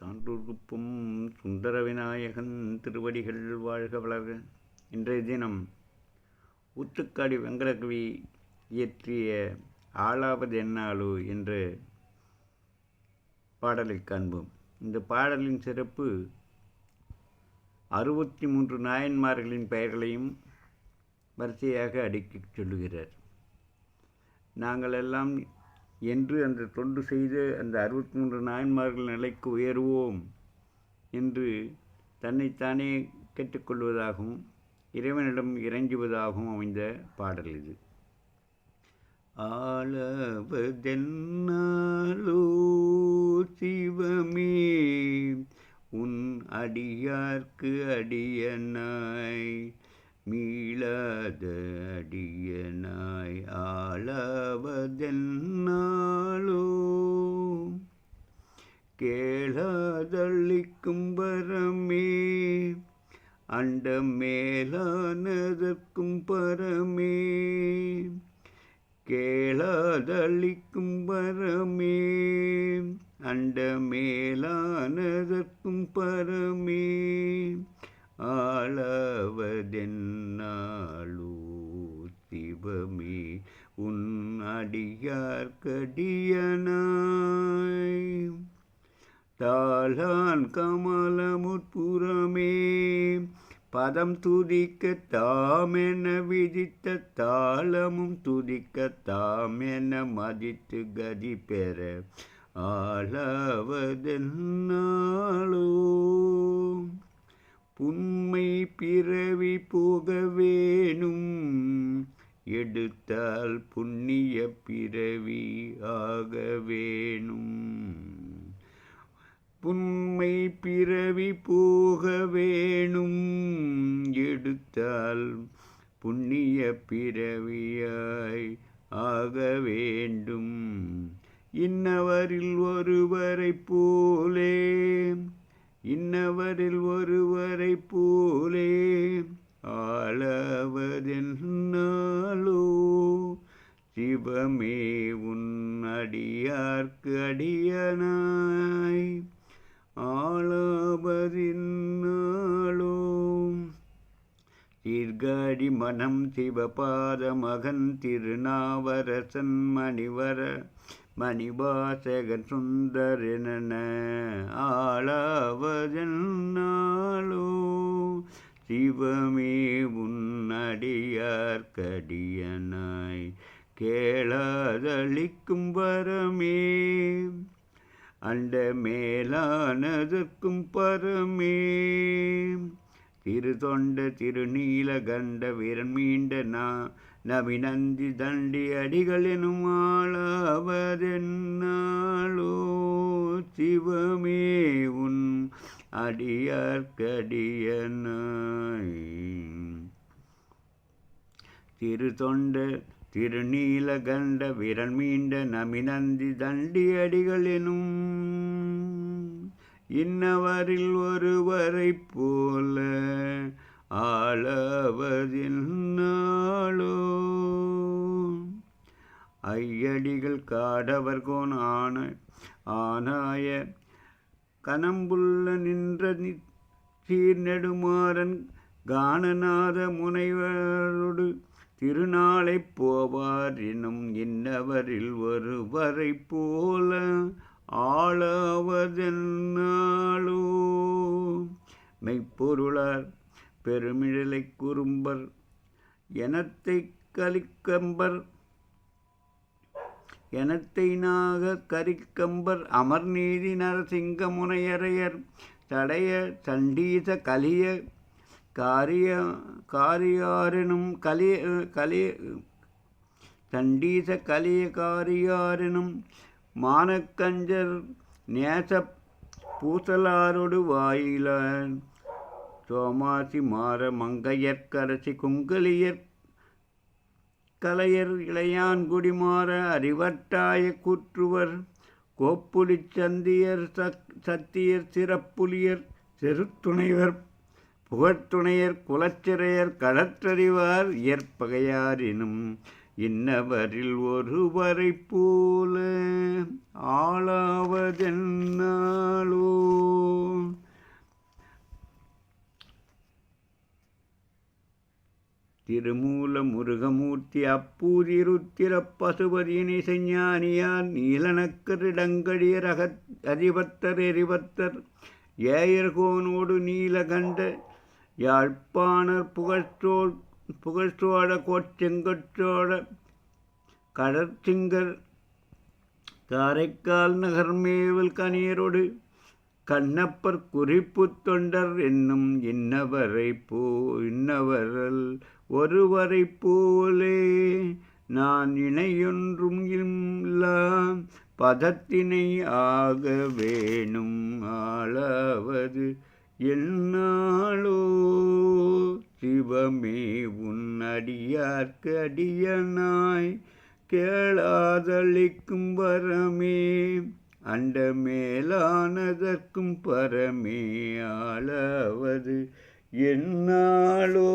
சான்றோர்க்குப்பும் சுந்தர விநாயகன் திருவடிகள் வாழ்க வளர்க. இன்றைய தினம் ஊத்துக்காடி வெங்கடகவி இயற்றிய ஆளாவது என்னாலு என்ற பாடலை காண்போம். இந்த பாடலின் சிறப்பு அறுபத்தி மூன்று நாயன்மார்களின் பெயர்களையும் வரிசையாக அடுக்கிச் சொல்லுகிறார். நாங்கள் எல்லாம் என்று அந்த தொண்டு செய்து அந்த அறுபத்தி மூன்று நாயன்மார்கள் நிலைக்கு உயர்வோம் என்று தன்னைத்தானே கேட்டுக்கொள்வதாகவும் இறைவனிடம் இறங்குவதாகவும் அமைந்த பாடல் இது. ஆளவதென்னாலோ சிவமே உன் அடியார்க்கு அடியனாய் மீளாத அடியனாய் ஆளவதென்னாலோ? கேளாதள்ளிக்கும் பரமே அண்ட மேலானதற்கும் பரமே. கேளாதளிக்கும் பரமே அண்ட மேலானதற்கும் பரமே. ஆளவதென்னாலோ சிவமே உன் அடியார்க்கடியனாய் தாளான் கமலமுட்புறமே பதம் துதிக்க தாமென விதித்த தாளமும் துதிக்க தாமென மதித்து கதி பெற ஆளாவதென்னாளோ புண்மை பிறவி போக வேணும் எடுத்தால் புண்ணிய பிறவி ஆக வேணும் புண்மை பிறவி போக வேணும் எடுத்தால் புண்ணிய பிறவியாய் ஆக வேண்டும் இன்னவரில் ஒருவரை போலே இன்னவரில் ஒரு அடியனாய் ஆளாவதின்னாலோ சீர்காழி மனம் சிவபாத மகன் திருநாவரசன் மணிவர மணிவாசகன் சுந்தரன ஆளாவதென்னாலோ சிவமே உன்னடியார்க்கடியனாய் கேளாதளிக்கும் வரமே. அண்ட மேலானதற்கும் பரமே. திருதொண்ட திருநீல கண்ட வீரன் மீண்ட நா நவிநந்தி தண்டி அடிகள் எனும் ஆளாவதென்னாலோ சிவமே உன் அடியார்க்கடியனாய். திருதொண்ட திருநீலகண்ட விரல் மீண்ட நமிநந்தி தண்டி அடிகள் எனும். இன்னவரில் ஒருவரை போல ஆளவதின்னாலோ ஐயடிகள் காடவர்கோன் ஆன ஆனாய கனம்புள்ள நின்ற சீர் நெடுமாறன் கானநாத முனைவரோடு திருநாளை போவார் எனும் இன்னவரில் ஒருவரை போல ஆளாவதென்னாளோ மெய்ப்பொருளார் பெருமிழலை குறும்பர் எனத்தை கலிக்கம்பர் எனத்தை நாக கரிக்கம்பர் அமர்நீதி நரசிங்க முனையரையர் தடைய சண்டீச கலிய காரிய காரியாரினும் கலிய கலிய தண்டீச கலிய காரியாரினும் மானக்கஞ்சர் நேச பூசலாரோடு வாயிலான் சோமாசி மாற மங்கையற்கரசி குங்கலியற் கலையர் இளையான் குடிமாற அறிவட்டாய கூற்றுவர் கோப்புலிச் சந்தியர் சத்தியர் சிறப்புலியர் செருத்துணைவர் புகழ்த்துணையர் குலச்சிறையர் களற்றறிவார் இயற்பகையாரினும் இன்னவரில் ஒருவரை போல ஆளாவதென்னாலோ? திருமூல முருகமூர்த்தி அப்பூதிருத்திர பசுபதியினை செஞ்ஞானியார் நீலனக்கரிடங்கடியர் அகத் அதிபத்தர் எரிபத்தர் ஏயர்கோனோடு நீலகண்ட யாழ்ப்பாணர் புகழ்ச்சோள் புகழ்ச்சோட கோச்செங்கற்றோட கடற்சிங்கர் காரைக்கால் நகர்மேவல் கணியரோடு கண்ணப்பர் குறிப்பு தொண்டர் என்னும் இன்னவரை போ இன்னவரல் ஒருவரை போலே நான் இணையொன்றும் இல்லா பதத்தினை ஆக வேணும் ஆளாவது என்னாளோ சிவமே உன்னடியார்க்கு அடியனாய். கேளாதளிக்கும் வரமே அண்ட மேலானதற்கும் பரமே ஆளவது என்னாளோ